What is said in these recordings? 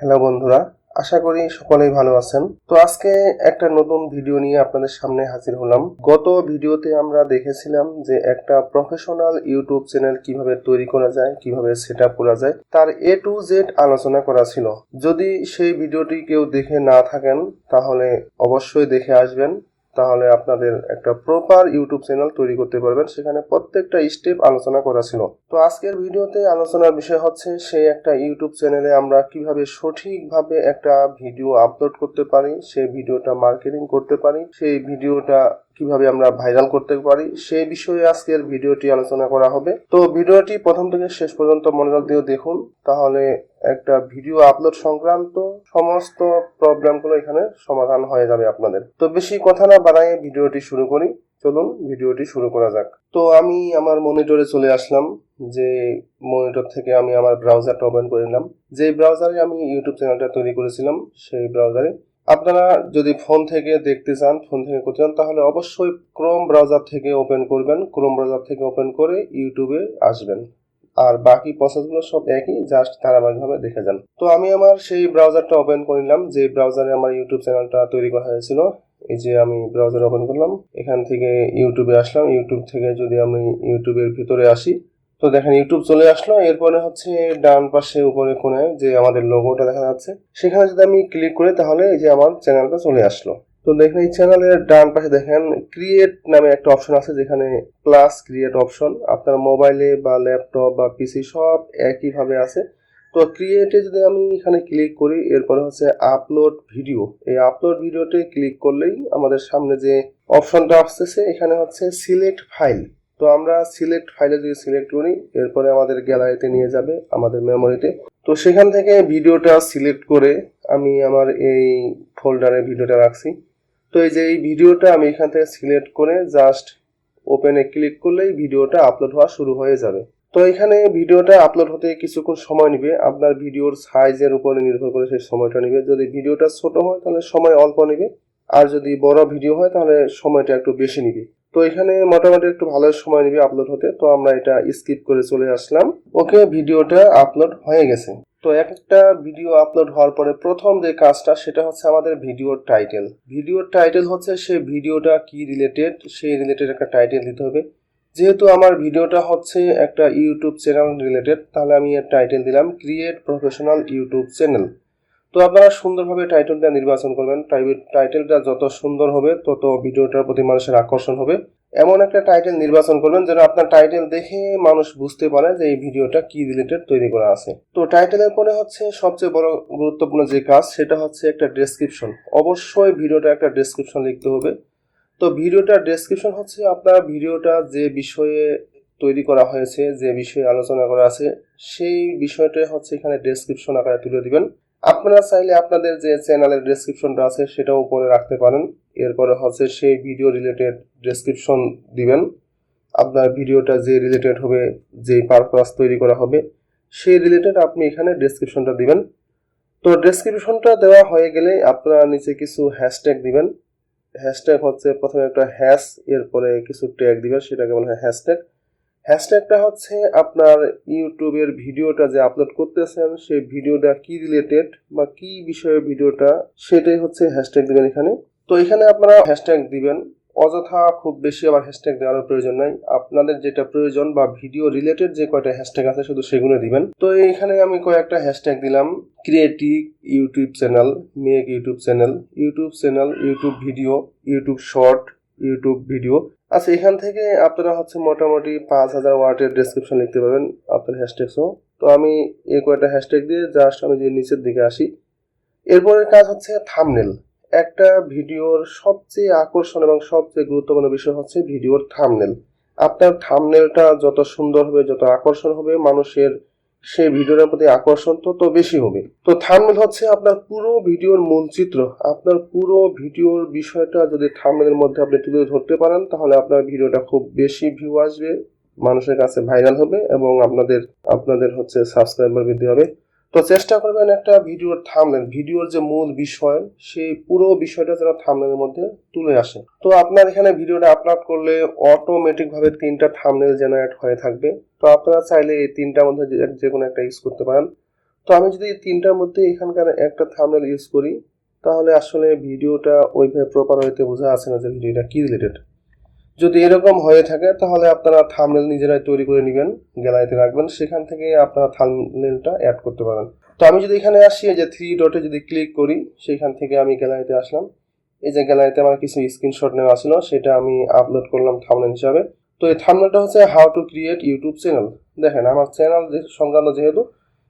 Hello বন্ধুরা, আশা করি সকলেই ভালো আছেন। তো আজকে একটা নতুন ভিডিও নিয়ে আপনাদের সামনে হাজির হলাম। গত ভিডিওতে আমরা দেখেছিলাম যে একটা প্রফেশনাল ইউটিউব চ্যানেল কীভাবে তৈরি করা যায়, কীভাবে সেট আপ করা যায়, তার এ টু জেড আলোচনা করা ছিল। যদি সেই ভিডিওটি কেউ দেখে না থাকেন, তাহলে অবশ্যই দেখে আসবেন। তাহলে আপনাদের একটা প্রপার ইউটিউব চ্যানেল তৈরি করতে পারবেন। সেখানে প্রত্যেকটা স্টেপ আলোচনা করা ছিল। তো আজকের ভিডিওতে আলোচনার বিষয় হচ্ছে, সেই একটা ইউটিউব চ্যানেলে আমরা কীভাবে সঠিকভাবে একটা ভিডিও আপলোড করতে পারি, সেই ভিডিওটা মার্কেটিং করতে পারি, সেই ভিডিওটা কীভাবে আমরা ভাইরাল করতে পারি, সেই বিষয়ে আজকের ভিডিওটি আলোচনা করা হবে। তো ভিডিওটি প্রথম থেকে শেষ পর্যন্ত মনোযোগ দিয়ে দেখুন, তাহলে একটা ভিডিও আপলোড সংক্রান্ত সমস্ত প্রবলেমগুলো এখানে সমাধান হয়ে যাবে আপনাদের। তো বেশি কথা না বাড়াই ভিডিওটি শুরু করি। চলুন ভিডিওটি শুরু করা যাক। তো আমি আমার মনিটরে চলে আসলাম, যে মনিটর থেকে আমি আমার ব্রাউজারটা ওপেন করে নিলাম। যে ব্রাউজারে আমি ইউটিউব চ্যানেলটা তৈরি করেছিলাম, সেই ব্রাউজারে আপনারা যদি ফোন থেকে দেখতে চান, ফোন থেকে করতে চান, তাহলে অবশ্যই ক্রোম ব্রাউজার থেকে ওপেন করবেন। ক্রোম ব্রাউজার থেকে ওপেন করে ইউটিউবে আসবেন। আর বাকি প্রসেসগুলো সব একই জাস্ট ধারাবাহিকভাবে দেখে যান। তো আমি আমার সেই ব্রাউজারটা ওপেন করে নিলাম, যে ব্রাউজারে আমার ইউটিউব চ্যানেলটা তৈরি করা হয়েছিল। এই যে আমি ব্রাউজার ওপেন করলাম, এখান থেকে ইউটিউবে আসলাম। ইউটিউব থেকে যদি আমি ইউটিউবের ভিতরে আসি তো দেখেন ইউটিউব চলে আসলো। এরপরে হচ্ছে ডান পাশে উপরে কোণে যে আমাদের লোগোটা দেখা যাচ্ছে, সেখানে যদি আমি ক্লিক করি, তাহলে এই যে আমার চ্যানেলটা চলে আসলো। তো দেখেন, এই চ্যানেলের ডান পাশে দেখেন ক্রিয়েট নামে একটা অপশন আছে, যেখানে প্লাস ক্রিয়েট অপশন আপনার মোবাইলে বা ল্যাপটপ বা পিসি সব একইভাবে আছে। তো ক্রিয়েটে যদি আমি এখানে ক্লিক করি, এরপরে হচ্ছে আপলোড ভিডিও এই আপলোড ভিডিওতে ক্লিক করলেই আমাদের সামনে যে অপশনটা আসতেছে, এখানে হচ্ছে সিলেক্ট ফাইল তো আমরা সিলেক্ট ফাইলে যদি সিলেক্ট করি, এরপরে আমাদের গ্যালারিতে নিয়ে যাবে আমাদের মেমোরিতে তো। সেখান থেকে ভিডিওটা সিলেক্ট করে আমি আমার এই ফোল্ডারে ভিডিওটা রাখছি। তো এই যে এই ভিডিওটা আমি এখান থেকে সিলেক্ট করে জাস্ট ওপেনে ক্লিক করলেই ভিডিওটা আপলোড হওয়া শুরু হয়ে যাবে। তো এখানে ভিডিওটা আপলোড হতে কিছুক্ষণ সময় নেবে। আপনার ভিডিওর সাইজের উপরে নির্ভর করে সেই সময়টা নেবে। যদি ভিডিওটা ছোট হয় তাহলে সময় অল্প নেবে। আর যদি বড় ভিডিও হয় তাহলে সময়টা একটু বেশি নেবে। তো এখানে মোটামুটি একটু ভালো সময় নেবে আপলোড হতে, তো আমরা এটা স্কিপ করে চলে আসলাম। ওকে, ভিডিওটা আপলোড হয়ে গেছে। তো এক একটা ভিডিও আপলোড হওয়ার পরে প্রথম যে কাজটা, সেটা হচ্ছে আমাদের ভিডিওর টাইটেল ভিডিওর টাইটেল হচ্ছে সেই ভিডিওটা কি রিলেটেড সেই রিলেটেড একটা টাইটেল দিতে হবে। যেহেতু আমার ভিডিওটা হচ্ছে একটা ইউটিউব চ্যানেল রিলেটেড তাহলে আমি এর টাইটেল দিলাম ক্রিয়েট প্রফেশনাল ইউটিউব চ্যানেল তো আপনারা সুন্দরভাবে টাইটেলটা নির্বাচন করবেন। টাইটেলটা যত সুন্দর হবে, তত ভিডিওটার প্রতি মানুষের আকর্ষণ হবে। এমন একটা টাইটেল নির্বাচন করবেন যেন আপনার টাইটেল দেখে মানুষ বুঝতে পারে যে এই ভিডিওটা কি রিলেটেড তৈরি করা আছে। তো টাইটেলের পরে হচ্ছে সবচেয়ে বড় গুরুত্বপূর্ণ যে কাজ, সেটা হচ্ছে একটা ডেসক্রিপশন অবশ্যই ভিডিওটা একটা ডেসক্রিপশন লিখতে হবে। তো ভিডিওটার ডেসক্রিপশন হচ্ছে আপনার ভিডিওটা যে বিষয়ে তৈরি করা হয়েছে, যে বিষয়ে আলোচনা করা আছে, সেই বিষয়টা হচ্ছে এখানে ডেসক্রিপশন আকারে তুলে দিবেন। আপনারা চাইলে আপনাদের যে চ্যানেলের ডেসক্রিপশনটা আছে, সেটাও উপরে রাখতে পারেন। এরপরে হচ্ছে সেই ভিডিও রিলেটেড ডেসক্রিপশন দিবেন। আপনার ভিডিওটা যে রিলেটেড হবে, যে পারপাস তৈরি করা হবে, সেই রিলেটেড আপনি এখানে ডেসক্রিপশনটা দিবেন। তো ডেসক্রিপশনটা দেওয়া হয়ে গেলে আপনারা নিচে কিছু হ্যাশট্যাগ দিবেন। হ্যাশট্যাগ হচ্ছে প্রথমে একটা হ্যাশ এরপরে কিছু ট্যাগ দিবেন, সেটাকে বলা হয় হ্যাশট্যাগ হ্যাশট্যাগটা হচ্ছে আপনার ইউটিউবের ভিডিওটা যে আপলোড করতেছেন, সেই ভিডিওটা কি রিলেটেড বা কি বিষয়ে ভিডিওটা, সেটাই হচ্ছে হ্যাশট্যাগ দিবেন এখানে। তো এখানে আপনারা হ্যাশট্যাগ দিবেন। অযথা খুব বেশি আবার হ্যাশট্যাগ দেওয়ার প্রয়োজন নাই। আপনাদের যেটা প্রয়োজন বা ভিডিও রিলেটেড যে কয়টা হ্যাশট্যাগ আছে, শুধু সেগুলো দিবেন। তো এখানে আমি কয়েকটা হ্যাশট্যাগ দিলাম। Creative YouTube channel make YouTube channel YouTube channel YouTube video YouTube short YouTube video আচ্ছা এখান থেকে আপনারা হচ্ছে মোটামুটি পাঁচ হাজার ওয়ার্ডের ডেসক্রিপশন লিখতে পারবেন আপনার হ্যাশট্যাগসও তো আমি এই কয়েকটা হ্যাশট্যাগ দিয়ে জাস্ট আমি যে নিচের দিকে আসি। এরপরের কাজ হচ্ছে থামনেল একটা ভিডিওর সবচেয়ে আকর্ষণ এবং সবচেয়ে গুরুত্বপূর্ণ বিষয় হচ্ছে ভিডিওর থামনেল আপনার থামনেলটা যত সুন্দর হবে, যত আকর্ষণ হবে, মানুষের সেই ভিডিওটার প্রতি আকর্ষণ তত বেশি হবে। তো থামনেল হচ্ছে আপনার পুরো ভিডিওর মূল চিত্র। আপনার পুরো ভিডিওর বিষয়টা যদি থামনেলের মধ্যে আপনি তুলে ধরতে পারেন, তাহলে আপনার ভিডিওটা খুব বেশি ভিউ আসবে, মানুষের কাছে ভাইরাল হবে এবং আপনাদের আপনাদের হচ্ছে সাবস্ক্রাইবার বৃদ্ধি হবে। তো চেষ্টা করবেন একটা ভিডিওর থামলেন ভিডিওর যে মূল বিষয়, সেই পুরো বিষয়টা যেন থামলেনের মধ্যে তুলে আসে। তো আপনার এখানে ভিডিওটা আপলোড করলে অটোমেটিক ভাবে তিনটা থামনেল জেনারেট হয়ে থাকবে। তো আপনারা চাইলে এই তিনটার মধ্যে যে- কোনো একটা ইউজ করতে পারেন। তো আমি যদি তিনটার মধ্যে এখানকার একটা থামনেল ইউজ করি, তাহলে আসলে ভিডিওটা ওইভাবে প্রপার হইতে বোঝা আছে না যে ভিডিওটা কি রিলেটেড যদি এরকম হয়ে থাকে, তাহলে আপনারা থামনেল নিজেরাই তৈরি করে নেবেন, গ্যালারিতে রাখবেন, সেখান থেকে আপনারা থামনেলটা অ্যাড করতে পারেন। তো আমি যদি এখানে আসি, এই যে থ্রি ডটে যদি ক্লিক করি, সেখান থেকে আমি গ্যালারিতে আসলাম। এই যে গ্যালারিতে আমার কিছু স্ক্রিনশট নেওয়া ছিল, সেটা আমি আপলোড করলাম থামনেল হিসাবে। তো এই থামনেলটা হচ্ছে how to create YouTube channel দেখেন, আমার চ্যানেল সংক্রান্ত যেহেতু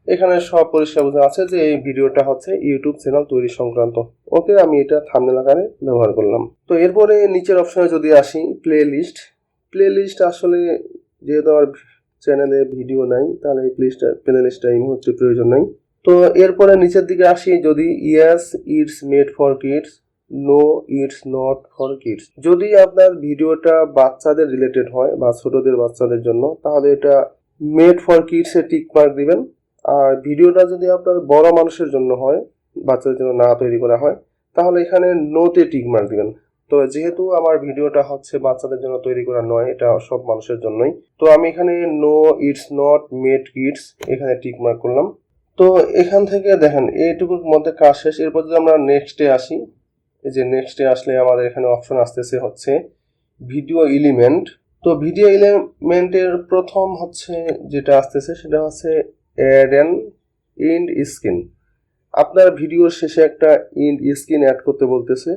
এখানে সব পরিষ্কার বোঝা আছে যে এই ভিডিওটা হচ্ছে ইউটিউব চ্যানেল তৈরি সংক্রান্ত। ওকে, আমি এটা থামনেল আকারে ব্যবহার করলাম। তো এরপরে নিচের অপশনে যদি আসি প্লে লিস্ট প্লে লিস্ট আসলে যেহেতু আমার চ্যানেলে ভিডিও নাই, তাহলে এই প্লেলিস্টটা প্লে লিস্টটা এই মুহূর্তে প্রয়োজন নাই। তো এরপরে নিচের দিকে আসি, যদি yes it's made for kids no it's not for kids যদি আপনার ভিডিওটা বাচ্চাদের রিলেটেড হয় বা ছোটদের বাচ্চাদের জন্য, তাহলে এটা made for kids tick mark দিবেন। আর ভিডিওটা যদি আপনার বড় মানুষের জন্য হয়, বাচ্চাদের জন্য না তৈরি করা হয়, তাহলে এখানে নোতে টিক মার্ক দিবেন। তো যেহেতু আমার ভিডিওটা হচ্ছে বাচ্চাদের জন্য তৈরি করা নয়, এটা সব মানুষের জন্যই, তো আমি এখানে no it's not made kids এখানে টিক মার্ক করলাম। তো এখান থেকে দেখেন, এইটুকুর মধ্যে কাজ শেষ। এরপর যদি আমরা নেক্সটে আসি, এই যে নেক্সটে আসলে আমাদের এখানে অপশন আসতেছে হচ্ছে ভিডিও এলিমেন্ট তো ভিডিও এলিমেন্টের প্রথম হচ্ছে যেটা আসতেছে, সেটা হচ্ছে অ্যাড অ্যান ইন্ড স্ক্রিন আপনার ভিডিওর শেষে একটা ইন্ড স্ক্রিন অ্যাড করতে বলতেছে।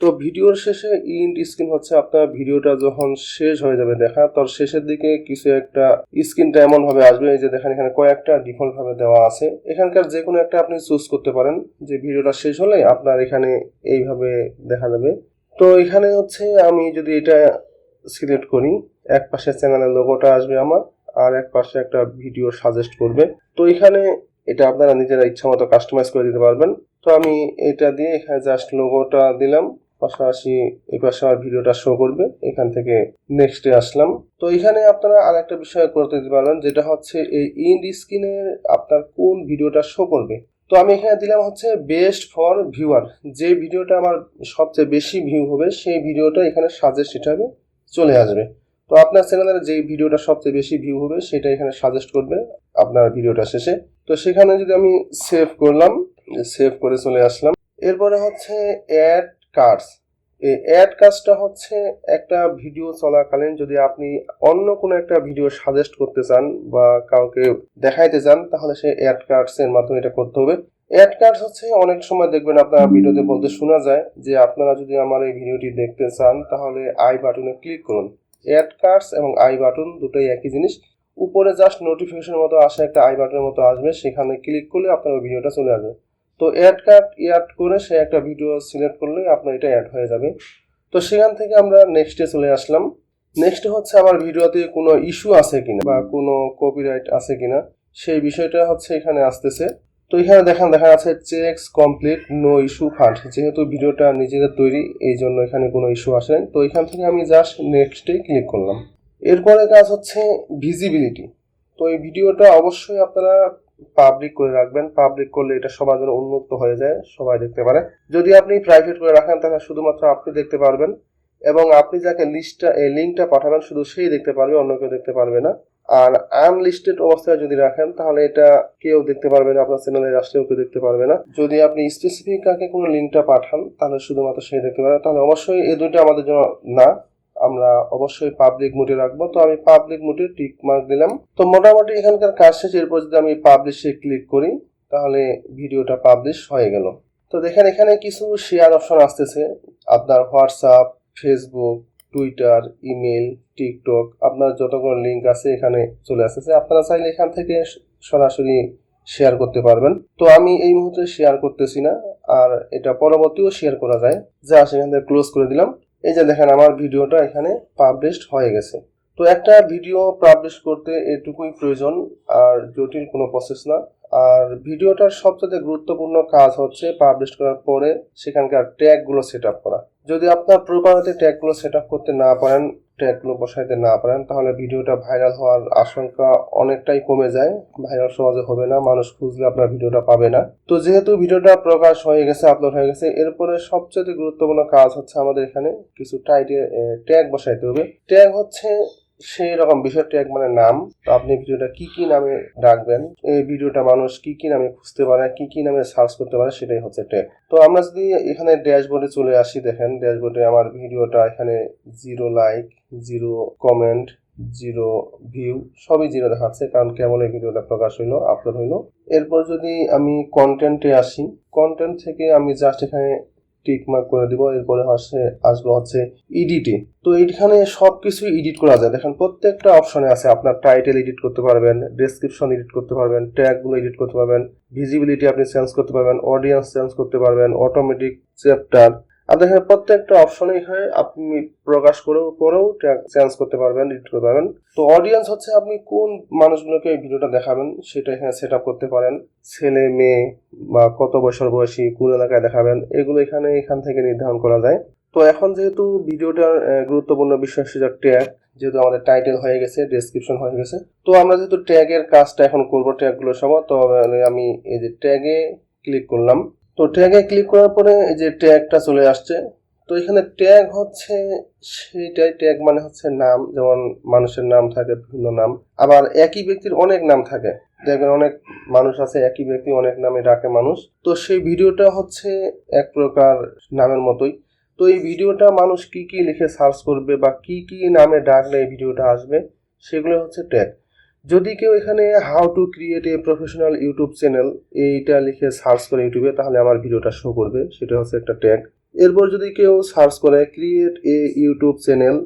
তো ভিডিওর শেষে ইন্ড স্ক্রিন হচ্ছে আপনার ভিডিওটা যখন শেষ হয়ে যাবে দেখা, তোর শেষের দিকে কিছু একটা স্ক্রিনটা এমন ভাবে আসবে, এই যে দেখেন এখানে কয়েকটা ডিফল্ট ভাবে দেওয়া আছে। এখানকার যে কোনো একটা আপনি চুজ করতে পারেন, যে ভিডিওটা শেষ হলে আপনার এখানে এইভাবে দেখা যাবে। তো এখানে হচ্ছে আমি যদি এটা সিলেক্ট করি, এক পাশে চ্যানেলের লোগোটা আসবে আমার। আর এক পাশে একটা ভিডিও সাজেস্ট করবে। তো এখানে এটা আপনারা নিজেরা ইচ্ছা মতো কাস্টমাইজ করে দিতে পারবেন। তো আমি এটা দিয়ে এখানে জাস্ট লোগোটা দিলাম। পাশাপাশি এই পাশে আমার ভিডিওটা শো করবে। এখান থেকে নেক্সটে আসলাম। তো এখানে আপনারা আরেকটা বিষয় করতে দিতে পারবেন, যেটা হচ্ছে এই ইন্ড স্ক্রিনে আপনার কোন ভিডিওটা শো করবে। তো আমি এখানে দিলাম হচ্ছে বেস্ট ফর ভিউয়ার যে ভিডিওটা আমার সবচেয়ে বেশি ভিউ হবে, সেই ভিডিওটা এখানে সাজেস্ট হিসাবে চলে আসবে। তো আপনার চ্যানেলের যে ভিডিওটা সবচেয়ে বেশি ভিউ হবে, সেটা এখানে সাজেস্ট করবে আপনার ভিডিওটা শেষে। তো সেখানে যদি আমি সেভ করলাম সেভ করে চলে আসলাম। এরপরে হচ্ছে অ্যাড কার্ডস এই অ্যাড কাজটা হচ্ছে একটা ভিডিও চলাকালীন যদি আপনি অন্য কোনো একটা ভিডিও সাজেস্ট করতে চান বা কাউকে দেখাইতে চান, তাহলে সে অ্যাড কার্ডস এর মাধ্যমে এটা করতে হবে। অ্যাড কার্ডস হচ্ছে অনেক সময় দেখবেন আপনার ভিডিওতে বলতে শোনা যায় যে আপনারা যদি আমার এই ভিডিওটি দেখতে চান, তাহলে আই বাটনে ক্লিক করুন। অ্যাড কার্ডস এবং আই বাটন দুটোই একই জিনিস। উপরে জাস্ট নোটিফিকেশন মতো আসে, একটা আই বাটনের মতো আসবে, সেখানে ক্লিক করলে আপনার ওই ভিডিওটা চলে আসবে। তো অ্যাড কার্ড অ্যাড করে সে একটা ভিডিও সিলেক্ট করলে আপনার এটা অ্যাড হয়ে যাবে। তো সেখান থেকে আমরা নেক্সটে চলে আসলাম। নেক্সট হচ্ছে আমার ভিডিওতে কোনো ইস্যু আছে কিনা বা কোনো কপিরাইট আছে কিনা, সেই বিষয়টা হচ্ছে এখানে আসতেছে। তো এখানে দেখেন, দেখা যাচ্ছে checks complete no issue fund যেহেতু ভিডিওটা নিজেদের তৈরি, এই জন্য এখানে কোনো ইস্যু আসে তো এখান থেকে আমি জাস্ট নেক্সটে ক্লিক করলাম। এরপরে কাজ হচ্ছে ভিজিবিলিটি তো এই ভিডিওটা অবশ্যই আপনারা পাবলিক করে রাখবেন। পাবলিক করলে এটা সবার জন্য উন্মুক্ত হয়ে যায়, সবাই দেখতে পারে। যদি আপনি প্রাইভেট করে রাখেন, তাহলে শুধুমাত্র আপনি দেখতে পারবেন। এবং আপনি যাকে লিস্টটা এই লিঙ্কটা পাঠাবেন, শুধু সেই দেখতে পারবে, অন্য কেউ দেখতে পারবে না। আর আনলিস্টেড অবস্থায় যদি রাখেন, তাহলে এটা কেউ দেখতে পারবে না, আপনার চ্যানেলে আসলেও কেউ দেখতে পারবে না। যদি আপনি স্পেসিফিক কাকে কোনো লিঙ্কটা পাঠান, তাহলে শুধুমাত্র সেই দেখতে পারবে। তাহলে অবশ্যই এই দুইটা আমাদের জন্য না, আমরা অবশ্যই পাবলিক মোডে রাখব। তো আমি পাবলিক মোডে টিক মার্ক দিলাম। তো মোটামুটি এখানকার কাজ শেষ, এরপর যদি আমি পাবলিশে ক্লিক করি, তাহলে ভিডিওটা পাবলিশ হয়ে গেল। তো দেখেন, এখানে কিছু শেয়ার অপশন আসতেছে। আপনার WhatsApp Facebook Twitter email TikTok আপনার যতগুলো লিঙ্ক আছে এখানে চলে আসতেছে। আপনারা চাইলে এখান থেকে সরাসরি শেয়ার করতে পারবেন। তো আমি এই মুহূর্তে শেয়ার করতেছি না, আর এটা পরবর্তীও শেয়ার করা যায়। যা সেখান থেকে ক্লোজ করে দিলাম। এই যে দেখেন আমার ভিডিওটা এখানে পাবলিশড হয়ে গেছে। তো একটা ভিডিও পাবলিশ করতে এটুকুই প্রয়োজন, আর জটিল কোনো প্রসেস না। আর ভিডিওটার সবচেয়ে গুরুত্বপূর্ণ কাজ হচ্ছে পাবলিশ করার পরে সেখানকার ট্যাগগুলো সেট আপ করা। যদি আপনার প্রপারতে ট্যাগগুলো সেট আপ করতে না পারেন, ট্যাগগুলো বসাইতে না পারেন, তাহলে ভিডিওটা ভাইরাল হওয়ার আশঙ্কা অনেকটাই কমে যায়। ভাইরাল সহজে হবে না, মানুষ খুঁজলে আপনার ভিডিওটা পাবে না। তো যেহেতু ভিডিওটা প্রকাশ হয়ে গেছে আপলোড হয়ে গেছে, এরপরে সবচেয়ে গুরুত্বপূর্ণ কাজ হচ্ছে আমাদের এখানে কিছু টাইটে ট্যাগ বসাইতে হবে। ট্যাগ হচ্ছে সেই রকম বিষয় ট্যাগ মানে নাম। তো আপনি ভিডিওটা কি কি নামে ডাকবেন এই ভিডিওটা মানুষ কি কি নামে খুঁজতে পারে, কি কি নামে সার্চ করতে পারে সেটাই হচ্ছে ট্যাগ তো আমরা যদি এখানে ড্যাশবোর্ডে চলে আসি, দেখেন ড্যাশবোর্ডে আমার ভিডিওটা এখানে zero like zero comment zero view সবই জিরো দেখাচ্ছে কারণ কেবল এই ভিডিওটা প্রকাশ হইল আপলোড হইল। এরপর যদি আমি কন্টেন্টে আসি কন্টেন্ট থেকে আমি জাস্ট এখানে টিক মার্ক করে দিব, এরপরে হচ্ছে আসব হচ্ছে ইডিটে তো এইখানে সব কিছু এডিট করা যায়। দেখেন, প্রত্যেকটা অপশনে আছে। আপনার টাইটেল এডিট করতে পারবেন ডেসক্রিপশন এডিট করতে পারবেন ট্যাগগুলো এডিট করতে পারবেন ভিজিবিলিটি আপনি চেঞ্জ করতে পারবেন অডিয়েন্স চেঞ্জ করতে পারবেন অটোমেটিক চ্যাপ্টার দেখেন প্রত্যেকটা অপশনে এখানে আপনি প্রকাশ করেও করেও চেঞ্জ করতে পারবেন এডিট করতে পারবেন। তো অডিয়েন্স হচ্ছে আপনি কোন মানুষগুলোকে এই ভিডিওটা দেখাবেন, সেটা এখানে সেট করতে পারেন। ছেলে, মেয়ে বা কত বছর বয়সী, কোন এলাকায় দেখাবেন, এগুলো এখানে, এখান থেকে নির্ধারণ করা যায়। তো এখন যেহেতু ভিডিওটার গুরুত্বপূর্ণ বিষয় সেটা ট্যাগ যেহেতু আমাদের টাইটেল হয়ে গেছে ডেসক্রিপশন হয়ে গেছে। তো আমরা যেহেতু ট্যাগের কাজটা এখন করব ট্যাগগুলো সব তো আমি এই যে ট্যাগে ক্লিক করলাম। তো ট্যাগে ক্লিক করার পরে এই যে ট্যাগটা চলে আসছে, তো এখানে ট্যাগ হচ্ছে সেটাই ট্যাগ মানে হচ্ছে নাম, যেমন মানুষের নাম থাকে, বিভিন্ন নাম। আবার একই ব্যক্তির অনেক নাম থাকে। দেখবেন অনেক মানুষ আছে, একই ব্যক্তি অনেক নামে ডাকে মানুষ। তো সেই ভিডিওটা হচ্ছে এক প্রকার নামের মতোই। তো এই ভিডিওটা মানুষ কি কি লিখে সার্চ করবে বা কি কি নামে ডাকলে এই ভিডিওটা আসবে সেগুলো হচ্ছে ট্যাগ যদি কেউ এখানে how to create a professional YouTube channel এইটা লিখে সার্চ করে ইউটিউবে তাহলে আমার ভিডিওটা শো করবে। সেটা হচ্ছে একটা ট্যাগ এরপর যদি কেউ সার্চ করে create a YouTube channel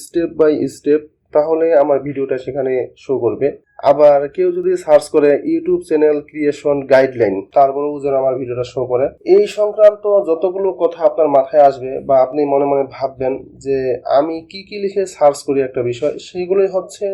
step by step তাহলে আমার ভিডিওটা সেখানে শো করবে। আবার কেউ যদি সার্চ করে ইউটিউব চ্যানেল ক্রিয়েশন গাইডলাইন তারপরেও যেন আমার ভিডিওটা শো করে। এই সংক্রান্ত যতগুলো কথা আপনার মাথায় আসবে বা আপনি মনে মনে ভাববেন যে আমি কি কি লিখে সার্চ করি একটা বিষয় সেইগুলোই হচ্ছে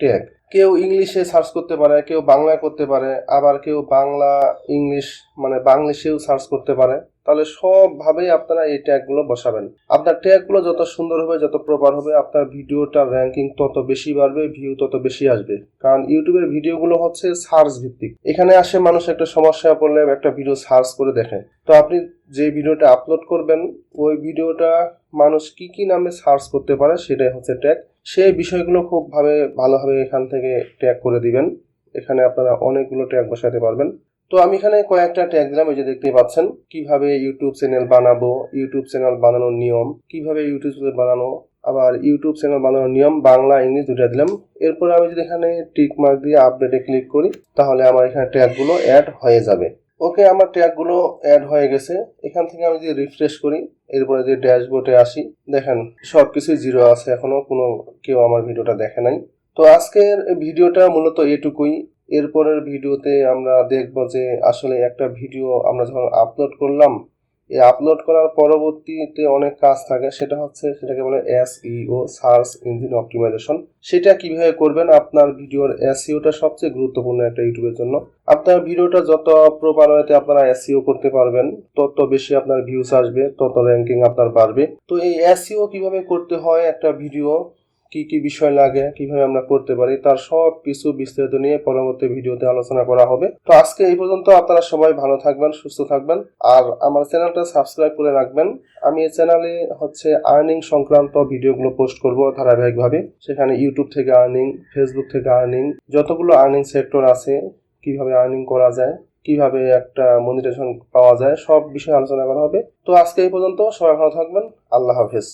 ট্যাগ কেউ ইংলিশে সার্চ করতে পারে, কেউ বাংলায় করতে পারে, আবার কেউ বাংলা, ইংলিশ মানে বাংলিশেও সার্চ করতে পারে। তাহলে সবভাবেই আপনারা এই ট্যাগগুলো বসাবেন। আপনার ট্যাগগুলো যত সুন্দর হবে, যত প্রপার হবে, আপনার ভিডিওটার র্যাঙ্কিং তত বেশি বাড়বে ভিউ তত বেশি আসবে। কারণ ইউটিউবের ভিডিওগুলো হচ্ছে সার্চ ভিত্তিক। এখানে আসে মানুষ একটা সমস্যা পড়লে একটা ভিডিও সার্চ করে দেখে। তো আপনি যে ভিডিওটা আপলোড করবেন, ওই ভিডিওটা মানুষ কি কি নামে সার্চ করতে পারে, সেটাই হচ্ছে ট্যাগ সেই বিষয়গুলো খুব ভাবে ভালোভাবে এখান থেকে ট্যাগ করে দিবেন। এখানে আপনারা অনেকগুলো ট্যাগ বসাতে পারবেন। তো আমি এখানে কয়েকটা ট্যাগ দিলাম, এই যে দেখতেই পাচ্ছেন। কীভাবে ইউটিউব চ্যানেল বানাবো ইউটিউব চ্যানেল বানানোর নিয়ম, কীভাবে ইউটিউব চ্যানেল বানানো, আবার ইউটিউব চ্যানেল বানানোর নিয়ম, বাংলা, ইংলিশ দুটা দিলাম। এরপরে আমি যদি এখানে টিক মার্ক দিয়ে আপডেটে ক্লিক করি, তাহলে আমার এখানে ট্যাগগুলো অ্যাড হয়ে যাবে। ওকে আমার ট্যাগগুলো অ্যাড হয়ে গেছে। এখান থেকে আমি যদি রিফ্রেশ করি, এরপরে যে ড্যাশবোর্ডে আসি, দেখেন সব কিছুই জিরো আছে এখনও কোনো কেউ আমার ভিডিওটা দেখে নাই। তো আজকের ভিডিওটা মূলত এটুকুই। এরপরের ভিডিওতে আমরা দেখব যে আসলে একটা ভিডিও আমরা যখন আপলোড করলাম আপলোড করার পরবর্তীতে অনেক কাজ থাকে। সেটা হচ্ছে সেটাকে বলে এসইও সার্চ ইঞ্জিন অপটিমাইজেশন সেটা কীভাবে করবেন? আপনার ভিডিওর এসইওটা সবচেয়ে গুরুত্বপূর্ণ একটা ইউটিউবের জন্য। আপনার ভিডিওটা যত প্রপার ওয়েতে আপনারা এসইও করতে পারবেন। তত বেশি আপনার ভিউস আসবে, তত র্যাঙ্কিং আপনার বাড়বে। তো এই এসইও কীভাবে করতে হয় একটা ভিডিও কি কি বিষয় লাগে, কীভাবে আমরা করতে পারি, তার সব কিছু বিস্তারিত নিয়ে পরবর্তী ভিডিওতে আলোচনা করা হবে। তো আজকে এই পর্যন্ত আপনারা সবাই ভালো থাকবেন, সুস্থ থাকবেন, আর আমার চ্যানেলটা সাবস্ক্রাইব করে রাখবেন। আমি এই চ্যানেলে হচ্ছে আর্নিং সংক্রান্ত ভিডিওগুলো পোস্ট করব ধারাবাহিকভাবে। সেখানে ইউটিউব থেকে আর্নিং, ফেসবুক থেকে আর্নিং, যতগুলো আর্নিং সেক্টর আছে, কীভাবে আর্নিং করা যায়, কীভাবে একটা মনিটাইজেশন পাওয়া যায়, সব বিষয়ে আলোচনা করা হবে। তো আজকে এই পর্যন্ত সবাই ভালো থাকবেন, আল্লাহ হাফেজ।